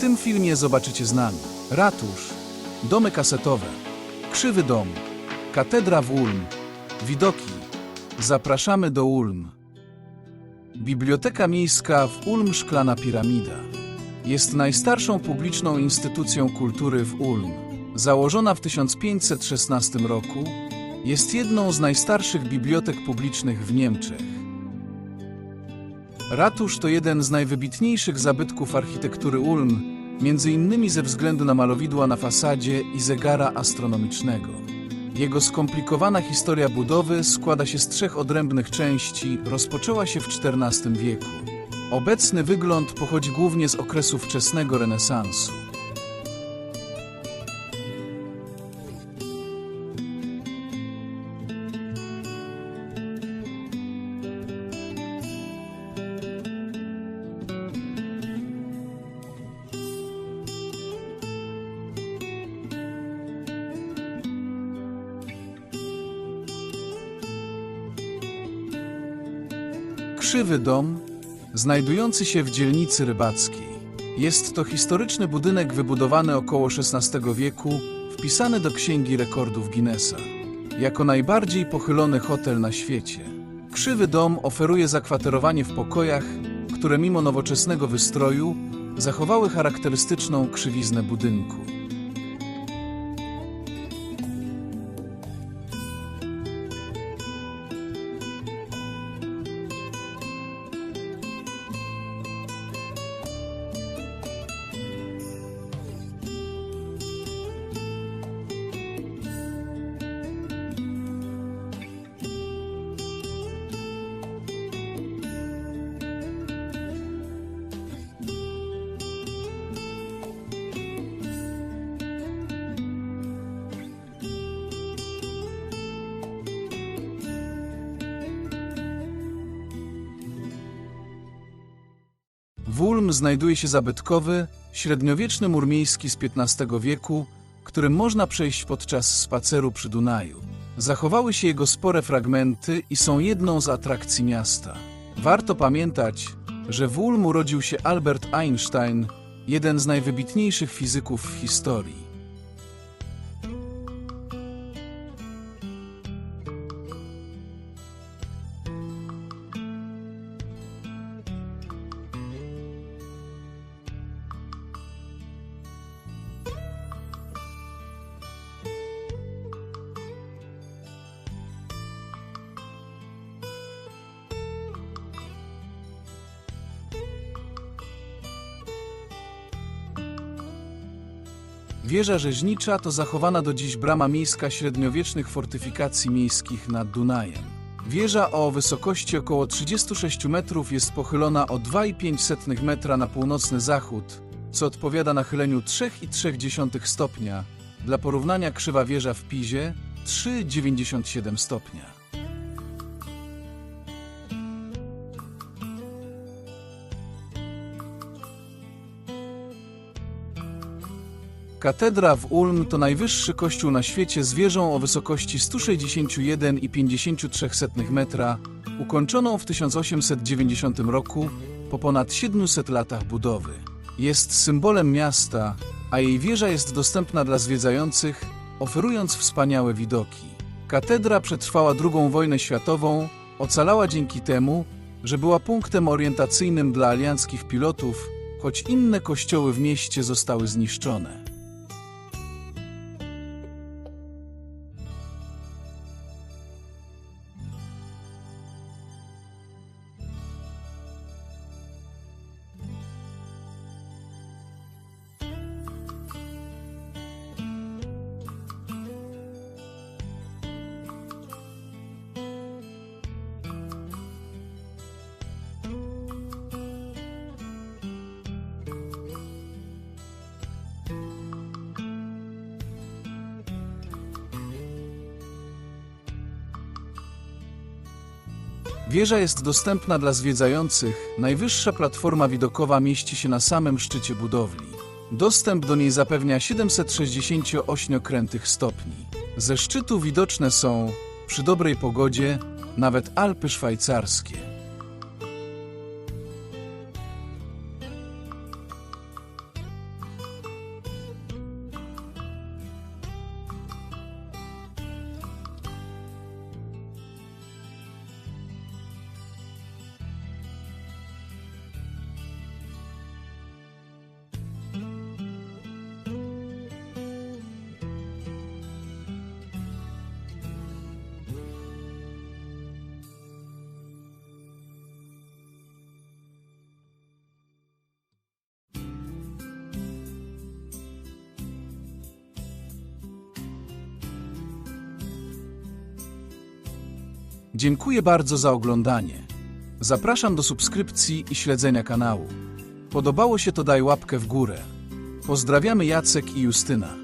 tym filmie zobaczycie z nami ratusz, domy kasetowe, krzywy dom, katedra w Ulm, widoki. Zapraszamy do Ulm. Biblioteka Miejska w Ulm Szklana Piramida jest najstarszą publiczną instytucją kultury w Ulm. Założona w 1516 roku, jest jedną z najstarszych bibliotek publicznych w Niemczech. Ratusz to jeden z najwybitniejszych zabytków architektury Ulm, między innymi ze względu na malowidła na fasadzie i zegara astronomicznego. Jego skomplikowana historia budowy składa się z trzech odrębnych części, rozpoczęła się w XIV wieku. Obecny wygląd pochodzi głównie z okresu wczesnego renesansu. Krzywy Dom, znajdujący się w dzielnicy rybackiej. Jest to historyczny budynek wybudowany około XVI wieku, wpisany do Księgi Rekordów Guinnessa. Jako najbardziej pochylony hotel na świecie. Krzywy Dom oferuje zakwaterowanie w pokojach, które mimo nowoczesnego wystroju zachowały charakterystyczną krzywiznę budynku. W Ulm znajduje się zabytkowy, średniowieczny mur miejski z XV wieku, którym można przejść podczas spaceru przy Dunaju. Zachowały się jego spore fragmenty i są jedną z atrakcji miasta. Warto pamiętać, że w Ulm urodził się Albert Einstein, jeden z najwybitniejszych fizyków w historii. Wieża rzeźnicza to zachowana do dziś brama miejska średniowiecznych fortyfikacji miejskich nad Dunajem. Wieża o wysokości około 36 metrów jest pochylona o 2,5 metra na północny zachód, co odpowiada nachyleniu 3,3 stopnia. Dla porównania krzywa wieża w Pizie 3,97 stopnia. Katedra w Ulm to najwyższy kościół na świecie z wieżą o wysokości 161,53 metra, ukończoną w 1890 roku po ponad 700 latach budowy. Jest symbolem miasta, a jej wieża jest dostępna dla zwiedzających, oferując wspaniałe widoki. Katedra przetrwała II wojnę światową, ocalała dzięki temu, że była punktem orientacyjnym dla alianckich pilotów, choć inne kościoły w mieście zostały zniszczone. Wieża jest dostępna dla zwiedzających. Najwyższa platforma widokowa mieści się na samym szczycie budowli. Dostęp do niej zapewnia 768 krętych stopni. Ze szczytu widoczne są, przy dobrej pogodzie, nawet Alpy szwajcarskie. Dziękuję bardzo za oglądanie. Zapraszam do subskrypcji i śledzenia kanału. Podobało się to daj łapkę w górę. Pozdrawiamy Jacek i Justyna.